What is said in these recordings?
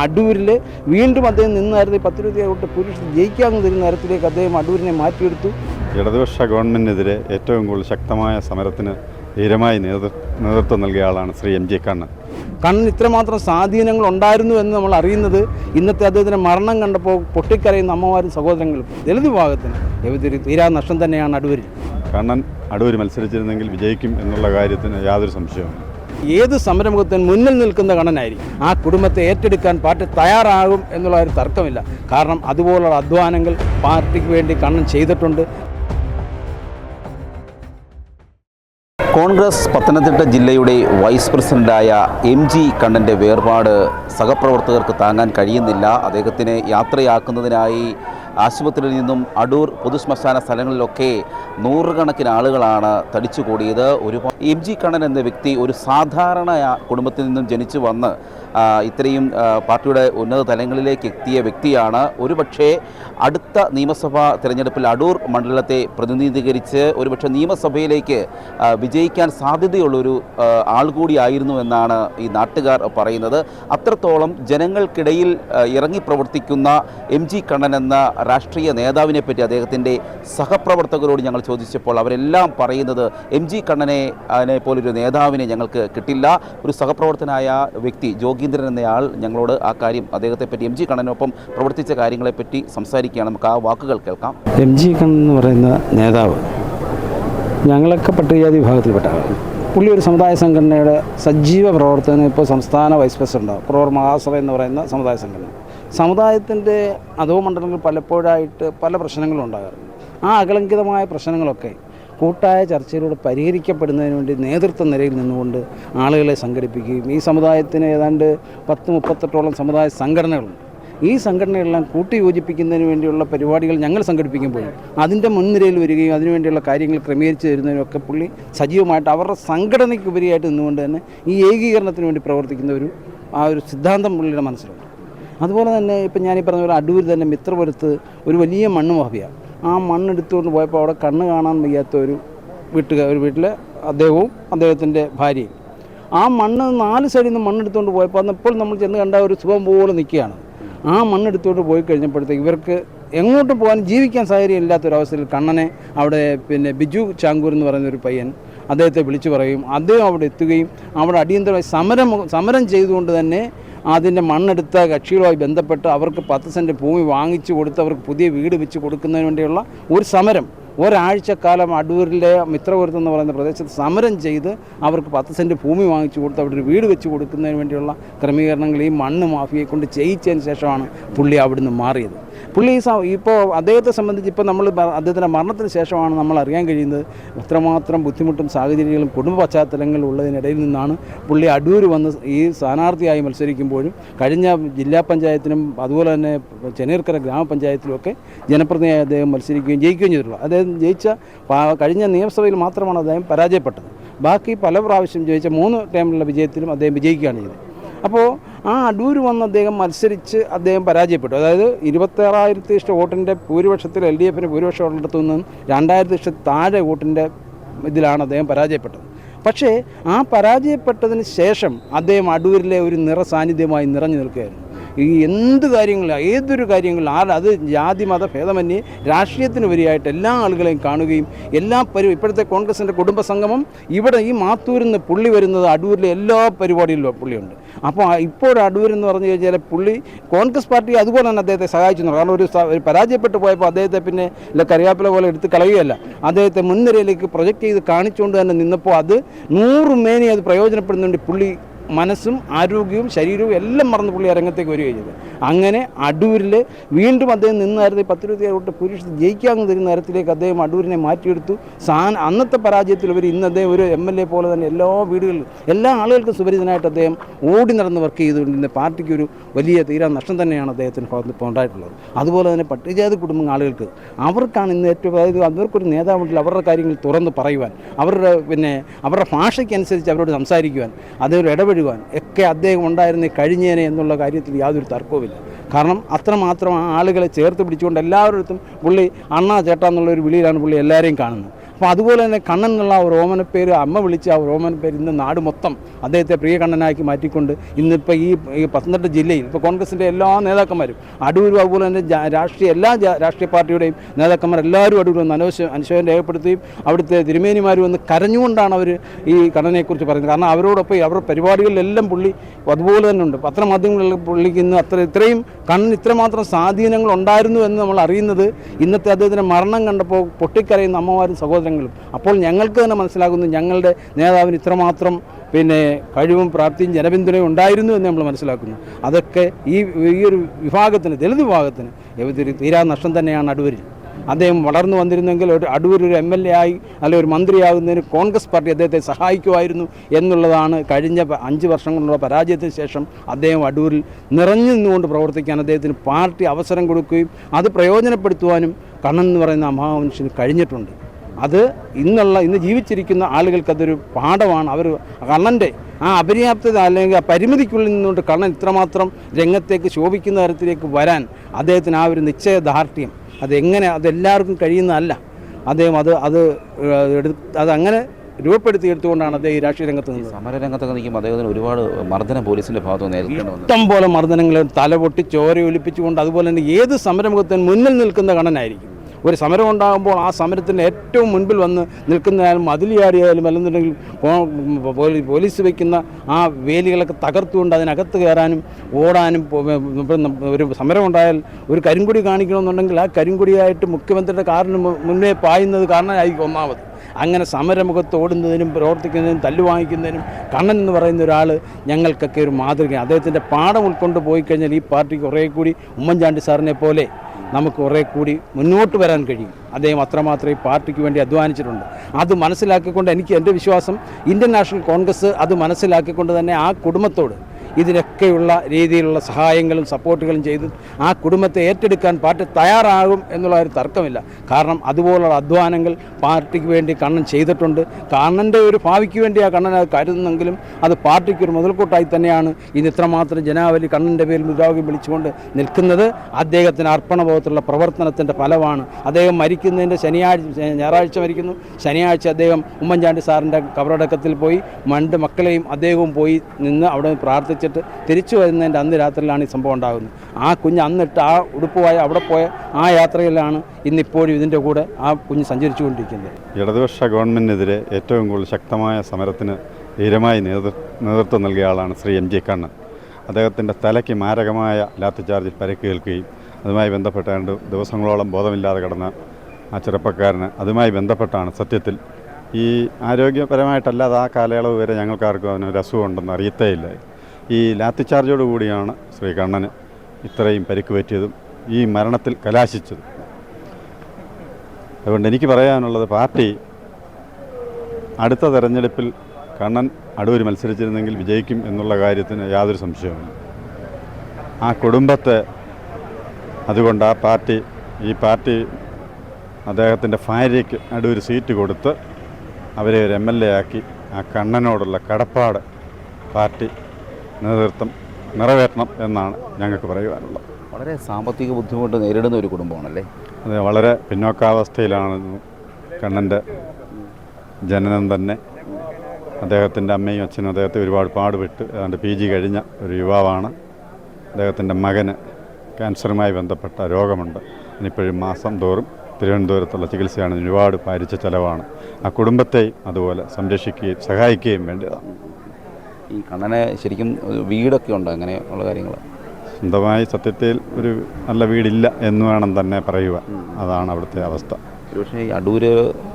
അടൂരിൽ വീണ്ടും അദ്ദേഹം നിന്നായിരുന്നു ഈ പത്തിരുപത്തി വോട്ട് പുരുഷ ജയിക്കാമെന്ന് തരുന്ന തരത്തിലേക്ക് അദ്ദേഹം അടൂരിനെ മാറ്റിയെടുത്തു. ഇടതുപക്ഷ ഗവൺമെന്റിനെതിരെ ഏറ്റവും കൂടുതൽ ശക്തമായ സമരത്തിന് ധീരമായി നേതൃ നേതൃത്വം നൽകിയ ആളാണ് ശ്രീ എം ജി കണ്ണൻ. കണ്ണൻ ഇത്രമാത്രം സ്വാധീനങ്ങൾ ഉണ്ടായിരുന്നു എന്ന് നമ്മൾ അറിയുന്നത്. ഇന്നത്തെ അദ്ദേഹത്തിന്റെ മരണം കണ്ടപ്പോൾ പൊട്ടിക്കരയുന്ന അമ്മമാരും സഹോദരങ്ങളും ദളിത് വിഭാഗത്തിന് തീരാ നഷ്ടം തന്നെയാണ് അടൂരിൽ. കണ്ണൻ അടൂർ മത്സരിച്ചിരുന്നെങ്കിൽ വിജയിക്കും എന്നുള്ള കാര്യത്തിന് യാതൊരു സംശയവുമില്ല. ഏത് സംരംഭത്തിന് മുന്നിൽ നിൽക്കുന്ന കണ്ണനായിരിക്കും. ആ കുടുംബത്തെ ഏറ്റെടുക്കാൻ പാർട്ടി തയ്യാറാകും എന്നുള്ള ഒരു തർക്കമില്ല. കാരണം അതുപോലുള്ള അധ്വാനങ്ങൾ പാർട്ടിക്ക് വേണ്ടി കണ്ണൻ ചെയ്തിട്ടുണ്ട്. കോൺഗ്രസ് പത്തനംതിട്ട ജില്ലയുടെ വൈസ് പ്രസിഡന്റായ എം ജി കണ്ണന്റെ വേർപാട് സഹപ്രവർത്തകർക്ക് താങ്ങാൻ കഴിയുന്നില്ല. അദ്ദേഹത്തിനെ യാത്രയാക്കുന്നതിനായി ആശുപത്രിയിൽ നിന്നും അടൂർ പൊതുശ്മശാന സ്ഥലങ്ങളിലൊക്കെ നൂറുകണക്കിന് ആളുകളാണ് തടിച്ചുകൂടിയത്. ഒരു എം ജി കണ്ണൻ എന്ന വ്യക്തി ഒരു സാധാരണ കുടുംബത്തിൽ നിന്നും ജനിച്ചു വന്ന് ഇത്രയും പാർട്ടിയുടെ ഉന്നത തലങ്ങളിലേക്ക് എത്തിയ വ്യക്തിയാണ്. ഒരുപക്ഷേ അടുത്ത നിയമസഭാ തിരഞ്ഞെടുപ്പിൽ അടൂർ മണ്ഡലത്തെ പ്രതിനിധീകരിച്ച് ഒരുപക്ഷെ നിയമസഭയിലേക്ക് വിജയിക്കാൻ സാധ്യതയുള്ളൊരു ആൾ കൂടിയായിരുന്നു എന്നാണ് ഈ നാട്ടുകാർ പറയുന്നത്. അത്രത്തോളം ജനങ്ങൾക്കിടയിൽ ഇറങ്ങി പ്രവർത്തിക്കുന്ന എം ജി കണ്ണൻ എന്ന രാഷ്ട്രീയ നേതാവിനെ പറ്റി അദ്ദേഹത്തിന്റെ സഹപ്രവർത്തകരോട് ഞങ്ങൾ ചോദിച്ചപ്പോൾ അവരെല്ലാം പറയുന്നത് എം ജി കണ്ണനെ അതിനെ പോലൊരു നേതാവിനെ ഞങ്ങൾക്ക് കിട്ടില്ല. ഒരു സഹപ്രവർത്തനായ വ്യക്തി ജോഗീന്ദ്രൻ എന്നയാൾ ഞങ്ങളോട് ആ കാര്യം അദ്ദേഹത്തെ പറ്റി എം ജി കണ്ണനൊപ്പം പ്രവർത്തിച്ച കാര്യങ്ങളെപ്പറ്റി സംസാരിക്കുകയാണ്. നമുക്ക് ആ വാക്കുകൾ കേൾക്കാം. എം ജി കണ്ണൻ എന്ന് പറയുന്ന നേതാവ് ഞങ്ങളൊക്കെ പട്ടികജാതി വിഭാഗത്തിൽപ്പെട്ട ആളാണ് പുള്ളി ഒരു സമുദായ സംഘടനയുടെ സജീവ പ്രവർത്തനം ഇപ്പോൾ സംസ്ഥാന വൈസ് പ്രസിഡന്റാണ് പ്രവർ മഹാസഭ എന്ന് പറയുന്ന സമുദായ സംഘടന. സമുദായത്തിന്റെ അധോ മണ്ഡലങ്ങൾ പലപ്പോഴായിട്ട് പല പ്രശ്നങ്ങളും ഉണ്ടാകാറുണ്ട്. ആ അകളങ്കിതമായ പ്രശ്നങ്ങളൊക്കെ കൂട്ടായ ചർച്ചയിലൂടെ പരിഹരിക്കപ്പെടുന്നതിന് വേണ്ടി നേതൃത്വ നിരയിൽ നിന്നുകൊണ്ട് ആളുകളെ സംഘടിപ്പിക്കുകയും ഈ സമുദായത്തിന് ഏതാണ്ട് പത്ത് മുപ്പത്തെട്ടോളം സമുദായ സംഘടനകളുണ്ട്. ഈ സംഘടനകളെല്ലാം കൂട്ടിയോജിപ്പിക്കുന്നതിന് വേണ്ടിയുള്ള പരിപാടികൾ ഞങ്ങൾ സംഘടിപ്പിക്കുമ്പോഴും അതിന്റെ മുൻനിരയിൽ വരികയും അതിനുവേണ്ടിയുള്ള കാര്യങ്ങൾ ക്രമീകരിച്ച് തരുന്നതിനൊക്കെ പുള്ളി സജീവമായിട്ട് അവരുടെ സംഘടനയ്ക്കുപരിയായിട്ട് നിന്നുകൊണ്ട് തന്നെ ഈ ഏകീകരണത്തിന് വേണ്ടി പ്രവർത്തിക്കുന്ന ഒരു ആ ഒരു സിദ്ധാന്തം പുള്ളിയുടെ മനസ്സിലുണ്ട്. അതുപോലെ തന്നെ ഇപ്പം ഞാനീ പറഞ്ഞ പോലെ അടൂർ തന്നെ മിത്രപുരത്ത് ഒരു വലിയ മണ്ണ് മാഫിയാണ് ആ മണ്ണെടുത്തുകൊണ്ട് പോയപ്പോൾ അവിടെ കണ്ണ് കാണാൻ വയ്യാത്ത ഒരു വീട്ടുകാർ ഒരു വീട്ടിലെ അദ്ദേഹവും അദ്ദേഹത്തിന്റെ ഭാര്യയും. ആ മണ്ണ് നാല് സൈഡിൽ നിന്ന് മണ്ണെടുത്തുകൊണ്ട് പോയപ്പോൾ അന്ന് ഇപ്പോൾ നമ്മൾ ചെന്ന് കണ്ട ഒരു സുഖം പോലെ നിൽക്കുകയാണ്. ആ മണ്ണെടുത്തോട്ട് പോയി കഴിഞ്ഞപ്പോഴത്തേക്ക് ഇവർക്ക് എങ്ങോട്ട് പോകാൻ ജീവിക്കാൻ സാഹചര്യം ഇല്ലാത്തൊരവസ്ഥയിൽ കണ്ണനെ അവിടെ പിന്നെ ബിജു ചാങ്കൂർ എന്ന് പറയുന്ന ഒരു പയ്യൻ അദ്ദേഹത്തെ വിളിച്ചു പറയും അദ്ദേഹം അവിടെ എത്തുകയും അവിടെ അടിയന്തരമായി സമരം സമരം ചെയ്തുകൊണ്ട് തന്നെ അതിന്റെ മണ്ണെടുത്ത കക്ഷികളുമായി ബന്ധപ്പെട്ട് അവർക്ക് പത്ത് സെന്റ് ഭൂമി വാങ്ങിച്ചു കൊടുത്ത് അവർക്ക് പുതിയ വീട് വെച്ച് കൊടുക്കുന്നതിന് വേണ്ടിയുള്ള ഒരു സമരം ഒരാഴ്ചക്കാലം അടൂരിലെ മിത്രപുരത്ത് എന്ന് പറയുന്ന പ്രദേശത്ത് സമരം ചെയ്ത് അവർക്ക് പത്ത് സെന്റ് ഭൂമി വാങ്ങിച്ചു കൊടുത്ത് അവിടെ ഒരു വീട് വെച്ച് കൊടുക്കുന്നതിന് വേണ്ടിയുള്ള ക്രമീകരണങ്ങൾ ഈ മണ്ണ് മാഫിയെ കൊണ്ട് ചെയ്യിച്ചതിന് ശേഷമാണ് പുള്ളി അവിടുന്ന് മാറിയത്. പുള്ളി ഇപ്പോൾ അദ്ദേഹത്തെ സംബന്ധിച്ച് ഇപ്പോൾ നമ്മൾ അദ്ദേഹത്തിന്റെ മരണത്തിന് ശേഷമാണ് നമ്മൾ അറിയാൻ കഴിയുന്നത് അത്രമാത്രം ബുദ്ധിമുട്ടും സാഹചര്യങ്ങളും കുടുംബ പശ്ചാത്തലങ്ങളും ഉള്ളതിനിടയിൽ നിന്നാണ് പുള്ളി അടൂർ വന്ന് ഈ സ്ഥാനാർത്ഥിയായി മത്സരിക്കുമ്പോഴും കഴിഞ്ഞ ജില്ലാ പഞ്ചായത്തിനും അതുപോലെ തന്നെ ചെന്നീർക്കര ഗ്രാമപഞ്ചായത്തിലുമൊക്കെ ജനപ്രതിനിധിയായി അദ്ദേഹം മത്സരിക്കുകയും ജയിക്കുകയും ചെയ്തിട്ടുള്ളൂ അദ്ദേഹം ജയിച്ച കഴിഞ്ഞ നിയമസഭയിൽ മാത്രമാണ് അദ്ദേഹം പരാജയപ്പെട്ടത്. ബാക്കി പല പ്രാവശ്യം ജയിച്ച മൂന്ന് ടൈമിലുള്ള വിജയത്തിലും അദ്ദേഹം വിജയിക്കുകയാണ് ചെയ്തത്. അപ്പോൾ ആ അടൂർ വന്ന് അദ്ദേഹം മത്സരിച്ച് അദ്ദേഹം പരാജയപ്പെട്ടു. അതായത് ഇരുപത്താറായിരത്തി ഇഷ്ട വോട്ടിന്റെ ഭൂരിപക്ഷത്തിൽ എൽ ഡി എഫിന് ഭൂരിപക്ഷം ഉള്ളിടത്തു നിന്നും രണ്ടായിരത്തി ഇഷ്ട താഴെ വോട്ടിന്റെ ഇതിലാണ് അദ്ദേഹം പരാജയപ്പെട്ടത്. പക്ഷേ ആ പരാജയപ്പെട്ടതിന് ശേഷം അദ്ദേഹം അടൂരിലെ ഒരു നിറ സാന്നിധ്യമായി നിറഞ്ഞു നിൽക്കുകയായിരുന്നു. ഈ എന്ത് കാര്യങ്ങളും ഏതൊരു കാര്യങ്ങളും ആ അത് ജാതി മത ഭേദമന്യേ രാഷ്ട്രീയത്തിനുപരിയായിട്ട് എല്ലാ ആളുകളെയും കാണുകയും എല്ലാ പരി ഇപ്പോഴത്തെ കോൺഗ്രസിന്റെ കുടുംബ സംഗമം ഇവിടെ ഈ മാത്തൂരിൽ നിന്ന് പുള്ളി വരുന്നത് അടൂരിലെ എല്ലാ പരിപാടിയിലും പുള്ളിയുണ്ട്. അപ്പോൾ ഇപ്പോൾ അടൂർ എന്ന് പറഞ്ഞു കഴിഞ്ഞാൽ പുള്ളി കോൺഗ്രസ് പാർട്ടി അതുപോലെ തന്നെ അദ്ദേഹത്തെ സഹായിച്ചു കാരണം ഒരു ഒരു പരാജയപ്പെട്ടു പോയപ്പോൾ അദ്ദേഹത്തെ പിന്നെ ഇല്ല കറിയാപ്പില പോലെ എടുത്ത് കളയുകയല്ല. അദ്ദേഹത്തെ മുൻനിരയിലേക്ക് പ്രൊജക്റ്റ് ചെയ്ത് കാണിച്ചുകൊണ്ട് തന്നെ നിന്നപ്പോൾ അത് നൂറ് മേനി അത് പ്രയോജനപ്പെടുന്നുണ്ട് പുള്ളി മനസ്സും ആരോഗ്യവും ശരീരവും എല്ലാം മറന്ന് പുള്ളി രംഗത്തേക്ക് വരികയും ചെയ്തത്. അങ്ങനെ അടൂരിൽ വീണ്ടും അദ്ദേഹം നിന്നായിരുന്നു പത്തിരുപത്തി തൊട്ട് പുരുഷ ജയിക്കാമെന്ന് തരുന്ന തരത്തിലേക്ക് അദ്ദേഹം അടൂരിനെ മാറ്റിയെടുത്തു. സാൻ അന്നത്തെ പരാജയത്തിൽ ഇവർ ഇന്ന് അദ്ദേഹം ഒരു എം എൽ എ പോലെ തന്നെ എല്ലാ വീടുകളിലും എല്ലാ ആളുകൾക്കും സുപരിചിതനായിട്ട് അദ്ദേഹം ഓടി നടന്ന് വർക്ക് ചെയ്തുകൊണ്ട് ചെയ്തുകൊണ്ടിരുന്ന പാർട്ടിക്ക് ഒരു വലിയ തീരാ നഷ്ടം തന്നെയാണ് അദ്ദേഹത്തിന് ഇപ്പോൾ ഉണ്ടായിട്ടുള്ളത്. അതുപോലെ തന്നെ പട്ടികജാതി കുടുംബ ആളുകൾക്ക് അവർക്കാണ് ഇന്ന് ഏറ്റവും അതായത് അവർക്കൊരു നേതാവുണ്ടെങ്കിൽ അവരുടെ കാര്യങ്ങൾ തുറന്ന് പറയുവാൻ അവരുടെ പിന്നെ അവരുടെ ഭാഷയ്ക്കനുസരിച്ച് അവരോട് സംസാരിക്കുവാൻ അതിൽ ഇടപെടുവാൻ ഒക്കെ അദ്ദേഹം ഉണ്ടായിരുന്ന കഴിഞ്ഞേനെ എന്നുള്ള കാര്യത്തിൽ യാതൊരു തർക്കവുമില്ല. കാരണം അത്രമാത്രം ആളുകളെ ചേർത്ത് പിടിച്ചുകൊണ്ട് എല്ലാവരുടെ അടുത്തും പുള്ളി അണ്ണാ ചേട്ടാ എന്നുള്ള ഒരു വിളിയിലാണ് പുള്ളി എല്ലാവരെയും കാണുന്നത്. അപ്പോൾ അതുപോലെ തന്നെ കണ്ണൻ എന്നുള്ള ആ ഓമന പേര് അമ്മ വിളിച്ച ആ ഒരു പേര് ഇന്ന് നാട് മൊത്തം അദ്ദേഹത്തെ പ്രിയ കണ്ണനാക്കി മാറ്റിക്കൊണ്ട് ഇന്നിപ്പോൾ ഈ ഈ പത്തനംതിട്ട ജില്ലയിൽ ഇപ്പോൾ കോൺഗ്രസിന്റെ എല്ലാ നേതാക്കന്മാരും അടൂരും അതുപോലെ തന്നെ രാഷ്ട്രീയ എല്ലാ രാഷ്ട്രീയ പാർട്ടിയുടെയും നേതാക്കന്മാർ എല്ലാവരും അടൂർ വന്ന് അനവശ അനുശോചനം രേഖപ്പെടുത്തുകയും അവിടുത്തെ തിരുമേനിമാർ വന്ന് കരഞ്ഞുകൊണ്ടാണ് അവർ ഈ കണ്ണനെക്കുറിച്ച് പറയുന്നത്. കാരണം അവരോടൊപ്പം അവരുടെ പരിപാടികളിലെല്ലാം പുള്ളി അതുപോലെ തന്നെ ഉണ്ട്. പത്രമാധ്യമങ്ങളിൽ പുള്ളിക്ക് ഇന്ന് അത്ര ഇത്രയും കണ്ണിന് ഇത്രമാത്രം സ്വാധീനങ്ങൾ ഉണ്ടായിരുന്നു എന്ന് നമ്മൾ അറിയുന്നത് ഇന്നത്തെ അദ്ദേഹത്തിന്റെ മരണം കണ്ടപ്പോൾ പൊട്ടിക്കരയുന്ന അമ്മമാരും സഹോദരങ്ങളും അപ്പോൾ ഞങ്ങൾക്ക് തന്നെ മനസ്സിലാകുന്നു ഞങ്ങളുടെ നേതാവിന് ഇത്രമാത്രം പിന്നെ കഴിവും പ്രാപ്തിയും ജനപിന്തുണയും ഉണ്ടായിരുന്നു എന്ന് നമ്മൾ മനസ്സിലാക്കുന്നു. അതൊക്കെ ഈ ഈ ഒരു വിഭാഗത്തിന് ദളിത് വിഭാഗത്തിന് തീരാ നഷ്ടം തന്നെയാണ് അടൂരിൽ. അദ്ദേഹം വളർന്നു വന്നിരുന്നെങ്കിൽ ഒരു അടൂർ ഒരു എം എൽ എ ആയി അല്ലെങ്കിൽ ഒരു മന്ത്രിയാകുന്നതിന് കോൺഗ്രസ് പാർട്ടി അദ്ദേഹത്തെ സഹായിക്കുമായിരുന്നു എന്നുള്ളതാണ് കഴിഞ്ഞ അഞ്ച് വർഷം കൊണ്ടുള്ള പരാജയത്തിന് ശേഷം അദ്ദേഹം അടൂരിൽ നിറഞ്ഞു നിന്നുകൊണ്ട് പ്രവർത്തിക്കാൻ അദ്ദേഹത്തിന് പാർട്ടി അവസരം കൊടുക്കുകയും അത് പ്രയോജനപ്പെടുത്തുവാനും കണ്ണൻ എന്ന് പറയുന്ന മഹാമനുഷ്യന് കഴിഞ്ഞിട്ടുണ്ട്. അത് ഇന്നുള്ള ഇന്ന് ജീവിച്ചിരിക്കുന്ന ആളുകൾക്ക് അതൊരു പാഠമാണ്. അവർ കണ്ണന്റെ ആ അപര്യാപ്തത അല്ലെങ്കിൽ ആ പരിമിതിക്കുള്ളിൽ നിന്നുകൊണ്ട് കണ്ണൻ ഇത്രമാത്രം രംഗത്തേക്ക് ശോഭിക്കുന്ന തരത്തിലേക്ക് വരാൻ അദ്ദേഹത്തിന് ആ ഒരു നിശ്ചയദാർഢ്യം അതെങ്ങനെ അതെല്ലാവർക്കും കഴിയുന്നതല്ല. അദ്ദേഹം അത് അത് എടുത്ത് അതങ്ങനെ രൂപപ്പെടുത്തിയെടുത്തുകൊണ്ടാണ് അദ്ദേഹം ഈ രാഷ്ട്രീയ രംഗത്ത് നിന്നത്. സമരരംഗത്തൊക്കെ നിൽക്കുമ്പോൾ അദ്ദേഹത്തിന് ഒരുപാട് മർദ്ദനം പോലീസിന്റെ ഭാഗത്ത് നേരിടേണ്ടി ഇഷ്ടം പോലെ മർദ്ദനങ്ങൾ തലപൊട്ടി ചോര ഒലിപ്പിച്ചുകൊണ്ട് അതുപോലെ തന്നെ ഏത് സമരമുഖത്തിന് മുന്നിൽ നിൽക്കുന്ന കണ്ണനായിരിക്കും ഒരു സമരം ഉണ്ടാകുമ്പോൾ ആ സമരത്തിന്റെ ഏറ്റവും മുൻപിൽ വന്ന് നിൽക്കുന്നതായാലും മതിലിയാടിയായാലും അല്ലെന്നുണ്ടെങ്കിൽ പോലീസ് വയ്ക്കുന്ന ആ വേലികളൊക്കെ തകർത്തുകൊണ്ട് അതിനകത്ത് കയറാനും ഓടാനും ഒരു സമരം ഉണ്ടായാൽ ഒരു കരിങ്കൊടി കാണിക്കണമെന്നുണ്ടെങ്കിൽ ആ കരിങ്കുടിയായിട്ട് മുഖ്യമന്ത്രിയുടെ കാറിന് മുന്നേ പായുന്നത് കാരണമായിരിക്കും ഒന്നാമത്. അങ്ങനെ സമരമുഖത്ത് ഓടുന്നതിനും പ്രവർത്തിക്കുന്നതിനും തല്ലുവാങ്ങിക്കുന്നതിനും കണ്ണൻ എന്ന് പറയുന്ന ഒരാൾ ഞങ്ങൾക്കൊക്കെ ഒരു മാതൃക അദ്ദേഹത്തിന്റെ പാഠം ഉൾക്കൊണ്ട് പോയി കഴിഞ്ഞാൽ ഈ പാർട്ടി കുറേ കൂടി ഉമ്മൻചാണ്ടി സാറിനെ പോലെ നമുക്ക് കുറേ കൂടി മുന്നോട്ട് വരാൻ കഴിയും. അദ്ദേഹം അത്രമാത്രം ഈ പാർട്ടിക്ക് വേണ്ടി അധ്വാനിച്ചിട്ടുണ്ട്. അത് മനസ്സിലാക്കിക്കൊണ്ട് എനിക്ക് എന്റെ വിശ്വാസം ഇന്ത്യൻ നാഷണൽ കോൺഗ്രസ് അത് മനസ്സിലാക്കിക്കൊണ്ട് തന്നെ ആ കുടുംബത്തോട് ഇതിനൊക്കെയുള്ള രീതിയിലുള്ള സഹായങ്ങളും സപ്പോർട്ടുകളും ചെയ്ത് ആ കുടുംബത്തെ ഏറ്റെടുക്കാൻ പാർട്ടി തയ്യാറാകും എന്നുള്ള ഒരു തർക്കമില്ല. കാരണം അതുപോലുള്ള അധ്വാനങ്ങൾ പാർട്ടിക്ക് വേണ്ടി കണ്ണൻ ചെയ്തിട്ടുണ്ട്. കണ്ണന്റെ ഒരു ഭാവിക്ക് വേണ്ടി ആ കണ്ണൻ അത് കരുതുന്നെങ്കിലും അത് പാർട്ടിക്ക് ഒരു മുതൽക്കൂട്ടായി തന്നെയാണ് ഇന്ന് ഇത്രമാത്രം ജനാവലി കണ്ണന്റെ പേരിൽ മുദ്രാവാക്യം വിളിച്ചുകൊണ്ട് നിൽക്കുന്നത്. അദ്ദേഹത്തിന് അർപ്പണബോധത്തിലുള്ള പ്രവർത്തനത്തിന്റെ ഫലമാണ്. അദ്ദേഹം മരിക്കുന്നതിന്റെ ശനിയാഴ്ച ഞായറാഴ്ച മരിക്കുന്നു. ശനിയാഴ്ച അദ്ദേഹം ഉമ്മൻചാണ്ടി സാറിന്റെ കബറടക്കത്തിൽ പോയി. മണ്ട് മക്കളെയും അദ്ദേഹവും പോയി നിന്ന് അവിടെ പ്രാർത്ഥിച്ചിട്ട് തിരിച്ചു വരുന്നതിന്റെ അന്ന് രാത്രിയിലാണ് ഈ സംഭവം ഉണ്ടാകുന്നത്. ആ കുഞ്ഞ് അന്നിട്ട് ആ ഉടുപ്പുമായ അവിടെ പോയ ആ യാത്രയിലാണ് ഇന്നിപ്പോഴും ഇതിന്റെ കൂടെ ആ കുഞ്ഞ് സഞ്ചരിച്ചു കൊണ്ടിരിക്കുന്നത് ഇടതുപക്ഷ ഗവൺമെന്റിനെതിരെ ഏറ്റവും കൂടുതൽ ശക്തമായ സമരത്തിന് ധീരമായി നേതൃത്വം നൽകിയ ആളാണ് ശ്രീ എം ജി കണ്ണൻ. അദ്ദേഹത്തിന്റെ തലയ്ക്ക് മാരകമായ ലാത്തി ലാത്തിചാർജിൽ പരിക്കേൽക്കുകയും അതുമായി ബന്ധപ്പെട്ട രണ്ട് ദിവസങ്ങളോളം ബോധമില്ലാതെ കിടന്ന ആ ചെറുപ്പക്കാരന് അതുമായി ബന്ധപ്പെട്ടാണ് സത്യത്തിൽ ഈ ആരോഗ്യപരമായിട്ടല്ലാതെ ആ കാലയളവ് വരെ ഞങ്ങൾക്കാർക്കും അതിനൊരു അസുഖമുണ്ടെന്ന് അറിയത്തേയില്ല. ഈ ലാത്തി ചാർജോട് കൂടിയാണ് ശ്രീകണ്ണന് ഇത്രയും പരിക്ക് പറ്റിയതും ഈ മരണത്തിൽ കലാശിച്ചതും. അതുകൊണ്ട് എനിക്ക് പറയാനുള്ളത് പാർട്ടി അടുത്ത തെരഞ്ഞെടുപ്പിൽ കണ്ണൻ അടൂർ മത്സരിച്ചിരുന്നെങ്കിൽ വിജയിക്കും എന്നുള്ള കാര്യത്തിന് യാതൊരു സംശയവുമില്ല. ആ കുടുംബത്തെ അതുകൊണ്ട് ആ പാർട്ടി ഈ പാർട്ടി അദ്ദേഹത്തിന്റെ ഭാര്യയ്ക്ക് അടൂർ സീറ്റ് കൊടുത്ത് അവരെ ഒരു എം എൽ എ ആക്കി ആ കണ്ണനോടുള്ള കടപ്പാട് പാർട്ടി നേതൃത്വം നിറവേറ്റണം എന്നാണ് ഞങ്ങൾക്ക് പറയുവാനുള്ളത്. വളരെ സാമ്പത്തിക ബുദ്ധിമുട്ട് നേരിടുന്ന ഒരു കുടുംബമാണല്ലേ? അതെ വളരെ പിന്നോക്കാവസ്ഥയിലാണ് കണ്ണന്റെ ജനനം തന്നെ. അദ്ദേഹത്തിന്റെ അമ്മയും അച്ഛനും അദ്ദേഹത്തെ ഒരുപാട് പാടുപെട്ട് അതുകൊണ്ട് പി ജി കഴിഞ്ഞ ഒരു യുവാവാണ്. അദ്ദേഹത്തിന്റെ മകന് ക്യാൻസറുമായി ബന്ധപ്പെട്ട രോഗമുണ്ട്. അതിനിപ്പോഴും മാസം തോറും തിരുവനന്തപുരത്തുള്ള ചികിത്സയാണ്. ഒരുപാട് പാരിച്ച ചെലവാണ്. ആ കുടുംബത്തെയും അതുപോലെ സംരക്ഷിക്കുകയും സഹായിക്കുകയും വേണ്ടതാണ് ഈ കണ്ണനെ ശരിക്കും ഒരു വീടൊക്കെ ഉണ്ട്? അങ്ങനെ ഉള്ള കാര്യങ്ങൾ സ്വന്തമായി സത്യത്തിൽ ഒരു നല്ല വീടില്ല എന്ന് വേണം തന്നെ പറയുക അതാണ് അവിടുത്തെ അവസ്ഥ. പക്ഷേ ഈ അടൂര്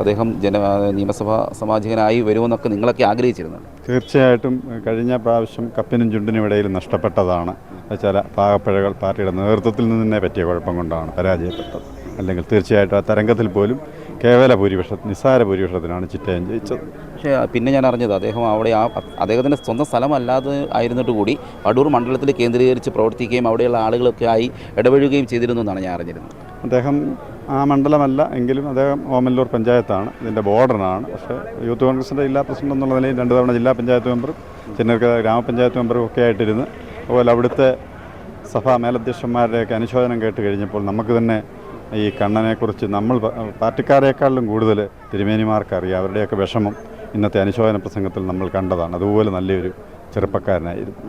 അദ്ദേഹം ജന നിയമസഭാ സമാജികനായി വരുമെന്നൊക്കെ നിങ്ങളൊക്കെ ആഗ്രഹിച്ചിരുന്നു തീർച്ചയായിട്ടും കഴിഞ്ഞ പ്രാവശ്യം കപ്പിനും ചുണ്ടിനും ഇടയിൽ നഷ്ടപ്പെട്ടതാണ്. ചില പാകപ്പിഴകൾ പാർട്ടിയുടെ നേതൃത്വത്തിൽ നിന്ന് തന്നെ പറ്റിയ കുഴപ്പം കൊണ്ടാണ് പരാജയപ്പെട്ടത്. അല്ലെങ്കിൽ തീർച്ചയായിട്ടും ആ തരംഗത്തിൽ പോലും കേവല ഭൂരിപക്ഷ നിസ്സാര ഭൂരിപക്ഷത്തിനാണ് ചിറ്റയം ജയിച്ചത്. പക്ഷേ പിന്നെ ഞാൻ അറിഞ്ഞത് അദ്ദേഹം അവിടെ ആ അദ്ദേഹത്തിന്റെ സ്വന്തം സ്ഥലമല്ലാതെ ആയിരുന്നിട്ട് കൂടി അടൂർ മണ്ഡലത്തിൽ കേന്ദ്രീകരിച്ച് പ്രവർത്തിക്കുകയും അവിടെയുള്ള ആളുകളൊക്കെ ആയി ഇടപഴകുകയും ചെയ്തിരുന്നു എന്നാണ് ഞാൻ അറിഞ്ഞിരുന്നത്. അദ്ദേഹം ആ മണ്ഡലമല്ല എങ്കിലും അദ്ദേഹം ഓമല്ലൂർ പഞ്ചായത്താണ് ഇതിന്റെ ബോർഡറാണ്. പക്ഷേ യൂത്ത് കോൺഗ്രസിന്റെ ജില്ലാ പ്രസിഡന്റ് എന്നുള്ള നിലയിൽ രണ്ട് തവണ ജില്ലാ പഞ്ചായത്ത് മെമ്പറും ചിന്നർക്ക ഗ്രാമപഞ്ചായത്ത് മെമ്പറും ഒക്കെ ആയിട്ടിരുന്ന് അതുപോലെ അവിടുത്തെ സഭാ മേലധ്യക്ഷന്മാരുടെയൊക്കെ അനുശോചനം കേട്ട് കഴിഞ്ഞപ്പോൾ നമുക്ക് തന്നെ ഈ കണ്ണനെക്കുറിച്ച് നമ്മൾ പാർട്ടിക്കാരെക്കാളിലും കൂടുതൽ തിരുമേനിമാർക്ക് അറിയാം. അവരുടെയൊക്കെ വിഷമം ഇന്നത്തെ അനുശോചന പ്രസംഗത്തിൽ നമ്മൾ കണ്ടതാണ്. അതുപോലെ നല്ലൊരു ചെറുപ്പക്കാരനായിരുന്നു.